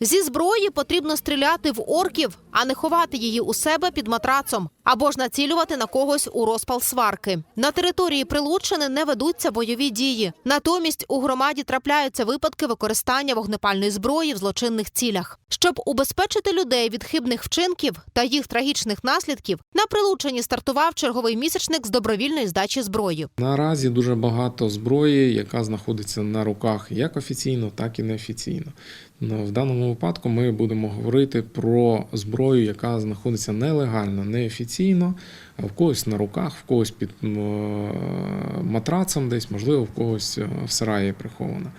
Зі зброї потрібно стріляти в орків, а не ховати її у себе під матрацом або ж націлювати на когось у розпал сварки. На території Прилуччини не ведуться бойові дії. Натомість у громаді трапляються випадки використання вогнепальної зброї в злочинних цілях. Щоб убезпечити людей від хибних вчинків та їх трагічних наслідків, на Прилуччині стартував черговий місячник з добровільної здачі зброї. Наразі дуже багато зброї, яка знаходиться на руках як офіційно, так і неофіційно. Ну, В даному випадку ми будемо говорити про зброю, яка знаходиться нелегально, неофіційно, в когось на руках, в когось під е, матрацем, десь, можливо, в когось е, в сараї прихована.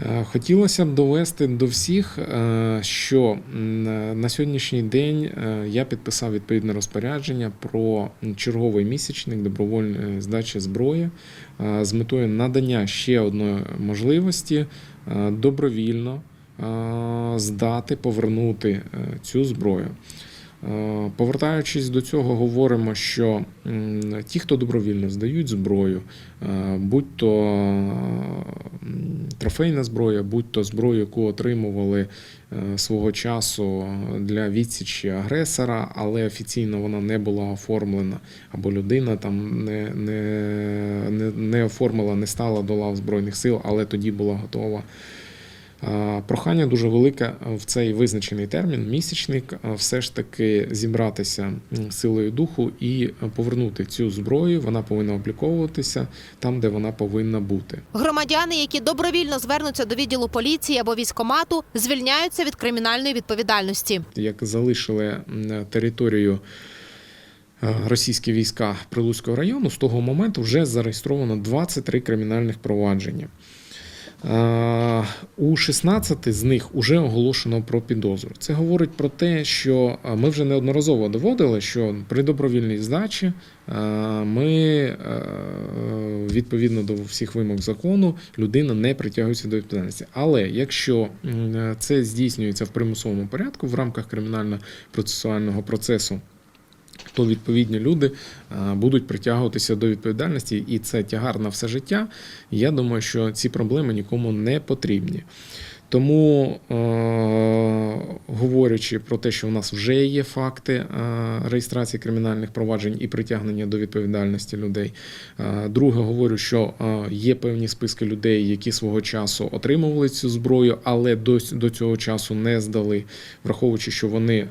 Е, Хотілося б довести до всіх, що на сьогоднішній день я підписав відповідне розпорядження про черговий місячник добровольної здачі зброї з метою надання ще одної можливості добровільно здати, повернути е, цю зброю. Е, Повертаючись до цього, говоримо, що ті, хто добровільно здають зброю, е, будь то трофейна зброя, будь то зброю, яку отримували е, свого часу для відсічі агресора, але офіційно вона не була оформлена, або людина там не, не, не, не оформила, не стала до лав Збройних сил, але тоді була готова. Е, Прохання дуже велике в цей визначений термін, місячник, е, все ж таки зібратися силою духу і повернути цю зброю. Вона повинна обліковуватися там, де вона повинна бути. Громадяни, які добровільно звернуться до відділу поліції або військомату, звільняються від кримінальної відповідальності. Як залишили територію. е, Російські війська Прилуцького району з того моменту вже зареєстровано 23 кримінальних провадження. Е, У 16 з них вже оголошено про підозру. Це говорить про те, що е, ми вже неодноразово доводили, що при добровільній здачі е, ми відповідно до всіх вимог закону людина не притягується до відповідальності. Але якщо це здійснюється в примусовому порядку в рамках кримінально-процесуального процесу. То відповідні люди е, будуть притягуватися до відповідальності, і це тягар на все життя. Я думаю, що ці проблеми нікому не потрібні. Тому, е, говорячи про те, що в нас вже є факти е, реєстрації кримінальних проваджень і притягнення до відповідальності людей. Е, друге, говорю, що е, є певні списки людей, які свого часу отримували цю зброю, але до, цього часу не здали, враховуючи, що вони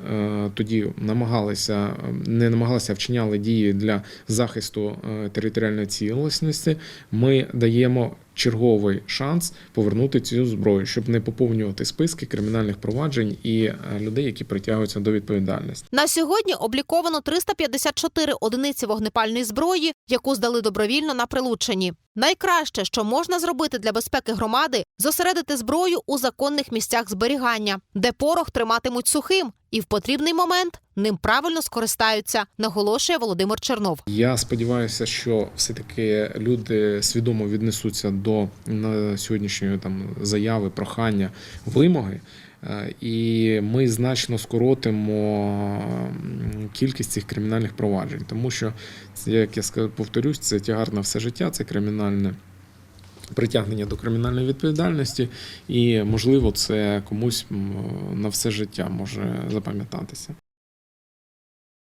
тоді намагалися, не намагалися а вчиняли дії для захисту територіальної цілісності. Ми даємо черговий шанс повернути цю зброю, щоб не поповнювати списки кримінальних проваджень і е, людей, які притягуються до відповідальності. На сьогодні обліковано 354 одиниці вогнепальної зброї, яку здали добровільно на Прилуччині. Найкраще, що можна зробити для безпеки громади, зосередити зброю у законних місцях зберігання, де порох триматимуть сухим, і в потрібний момент ним правильно скористаються, наголошує Володимир Чернов. Я сподіваюся, що все-таки люди свідомо віднесуться до сьогоднішньої там заяви, прохання, вимоги. Е, І ми значно скоротимо кількість цих кримінальних проваджень, тому що як я повторюсь, це тягар на все життя, це кримінальне притягнення до кримінальної відповідальності, і можливо, це комусь на все життя може запам'ятатися.